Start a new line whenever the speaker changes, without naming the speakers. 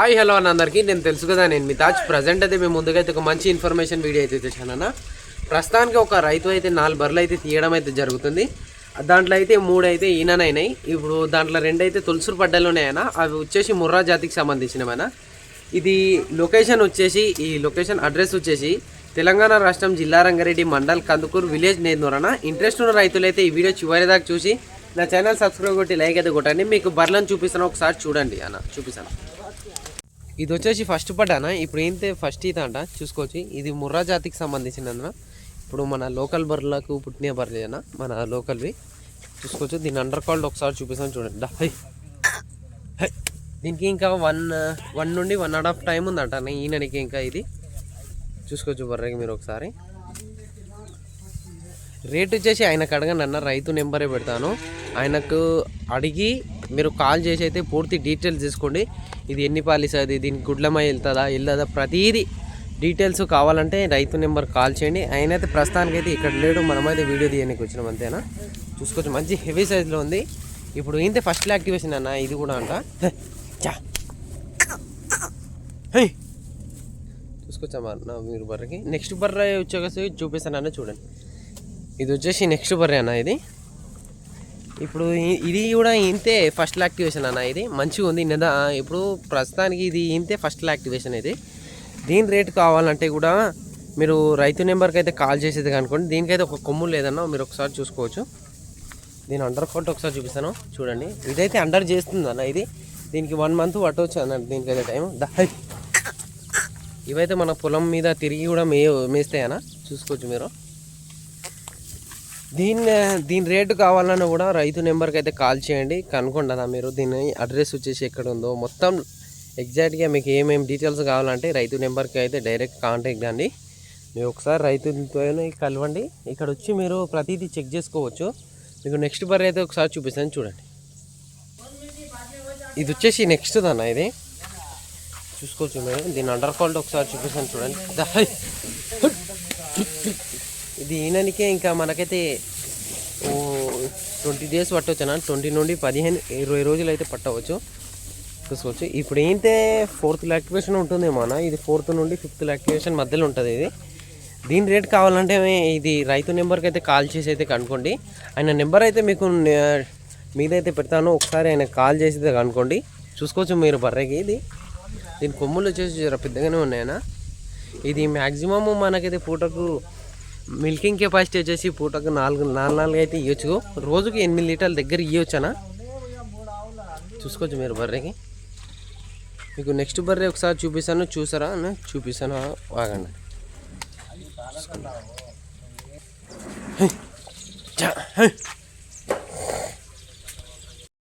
Hi hello అన్న అందరికీ. నేను తెలుసు కదా నేను మీ తాజ్ ప్రజెంట్ అయితే మేము ముందుగా అయితే ఒక మంచి ఇన్ఫర్మేషన్ వీడియో అయితే చేశానన్న ప్రస్తుతానికి ఒక రైతు అయితే నాలుగు బర్రెలు అయితే తీయడం అయితే జరుగుతుంది. దాంట్లో అయితే మూడు అయితే ఈనైనాయి ఇప్పుడు దాంట్లో రెండు అయితే తులసూరు పడ్డలు అవి వచ్చేసి ముర్రా జాతికి సంబంధించినవైనా ఇది లొకేషన్ వచ్చేసి ఈ లొకేషన్ అడ్రస్ వచ్చేసి తెలంగాణ రాష్ట్రం జిల్లా రంగారెడ్డి మండల్ కందుకూరు విలేజ్ నేందూరన ఇంట్రెస్ట్ ఉన్న రైతులైతే ఈ వీడియో చివరి దాకా చూసి నా ఛానల్ సబ్స్క్రైబ్ కొట్టి లైక్ అయితే కొట్టండి. మీకు బర్రెలను చూపిస్తాను ఒకసారి చూడండి అన్న. చూపిస్తాను. ఇది వచ్చేసి ఫస్ట్ పడ్డాన ఇప్పుడు ఏంటి ఫస్ట్ ఈత అంట? చూసుకోవచ్చు. ఇది ముర్రా జాతికి సంబంధించినందున ఇప్పుడు మన లోకల్ బర్రెలకు పుట్టిన బర్రెలేనా మన లోకల్వి. చూసుకోవచ్చు. దీని అండర్ కాల్డ్ ఒకసారి చూపిస్తాను చూడండి. హై. హై. దీనికి ఇంకా వన్ వన్ నుండి వన్ అండ్ హాఫ్ టైం ఉందంట ఈయనకి ఇంకా ఇది. చూసుకోవచ్చు బర్రెకి మీరు ఒకసారి. రేట్ వచ్చేసి ఆయనకు అడగండి అన్న. రైతు నెంబరే పెడతాను. ఆయనకు అడిగి మీరు కాల్ చేసి అయితే పూర్తి డీటెయిల్స్ తీసుకోండి. ఇది ఎన్ని పాలిస్తుంది దీనికి గుడ్లమై వెళ్తుందా? వెళ్ళదా ప్రతిదీ డీటెయిల్స్ కావాలంటే రైతు నెంబర్ కాల్ చేయండి. ఆయన అయితే ప్రస్తుతానికైతే ఇక్కడ లేడు. మనమైతే వీడియో తీయడానికి వచ్చినాం అంతేనా? చూసుకోవచ్చు. మంచి హెవీ సైజులో ఉంది. ఇప్పుడు ఏంటి ఫస్ట్ యాక్టివేషన్ అన్న ఇది కూడా అంట. చూసుకొచ్చామా నా మీరు బర్రెకి. నెక్స్ట్ బర్ర వచ్చేసి చూపిస్తాను అన్న చూడండి. ఇది వచ్చేసి నెక్స్ట్ బర్రె అన్న ఇది. ఇప్పుడు ఇది కూడా ఇంతే ఫస్ట్ యాక్టివేషన్ అన్న ఇది. మంచిగా ఉంది. నిదా ఇప్పుడు ప్రస్తుతానికి ఇది ఇంతే ఫస్ట్ యాక్టివేషన్ ఇది. దీని రేట్ కావాలంటే కూడా మీరు రైతు నెంబర్కి అయితే కాల్ చేసేది కనుకోండి దీనికైతే ఒక కొమ్ము లేదన్నా మీరు ఒకసారి చూసుకోవచ్చు. దీని అండర్ కోట్ ఒకసారి చూపిస్తాను. చూడండి. ఇదైతే అండర్ చేస్తుంది అన్న ఇది. దీనికి వన్ మంత్ పట్టవచ్చు అన్న దీనికైతే టైం ఇవైతే మన పొలం మీద తిరిగి కూడా మే మేస్తాయనా చూసుకోవచ్చు మీరు. దీన్ని దీని రేటు కావాలన్నా కూడా రైతు నెంబర్కి అయితే కాల్ చేయండి. కనుక్కోండి మీరు. దీని అడ్రస్ వచ్చేసి ఎక్కడ ఉందో మొత్తం ఎగ్జాక్ట్గా మీకు ఏమేమి డీటెయిల్స్ కావాలంటే రైతు నెంబర్కి అయితే డైరెక్ట్ కాంటాక్ట్ అండి. మీరు ఒకసారి రైతుతో కలవండి. ఇక్కడ వచ్చి మీరు ప్రతిదీ చెక్ చేసుకోవచ్చు. మీకు నెక్స్ట్ బర్ అయితే ఒకసారి చూపిస్తాను చూడండి. ఇది వచ్చేసి నెక్స్ట్ అన్న ఇది? చూసుకోవచ్చు మీరు. దీని అండర్ క్వాలిటీ ఒకసారి చూపిస్తాను చూడండి. దీనికే ఇంకా మనకైతే ట్వంటీ డేస్ పట్టవచ్చు అన్న ట్వంటీ నుండి పదిహేను ఇరవై రోజులు అయితే పట్టవచ్చు. చూసుకోవచ్చు. ఇప్పుడు ఏంటంటే ఫోర్త్ యాక్టివేషన్ ఉంటుందేమో అన్న ఇది ఫోర్త్ నుండి ఫిఫ్త్ యాక్టివేషన్ మధ్యలో ఉంటుంది ఇది. దీని రేట్ కావాలంటే ఇది రైతు నెంబర్కి అయితే కాల్ చేసి అయితే కనుక్కోండి. ఆయన నెంబర్ అయితే మీకు మీదైతే పెడతాను. ఒకసారి ఆయన కాల్ చేసి అయితే కనుక్కోండి. చూసుకోవచ్చు మీరు బర్రెకి ఇది. దీని కొమ్ములు వచ్చేసి పెద్దగానే ఉన్నాయన్న ఇది మ్యాక్సిమమ్ మనకైతే పూటకు మిల్కింగ్ కెపాసిటీ వచ్చేసి పూటకు నాలుగు నాలుగు నాలుగు అయితే ఇవ్వచ్చు. రోజుకి ఎనిమిది లీటర్ల దగ్గర ఇవ్వచ్చనా? చూసుకోవచ్చు మీరు బర్రెకి. మీకు నెక్స్ట్ బర్రె ఒకసారి చూపిస్తాను. చూసారా? అని చూపిస్తాను. ఆగండి. హై.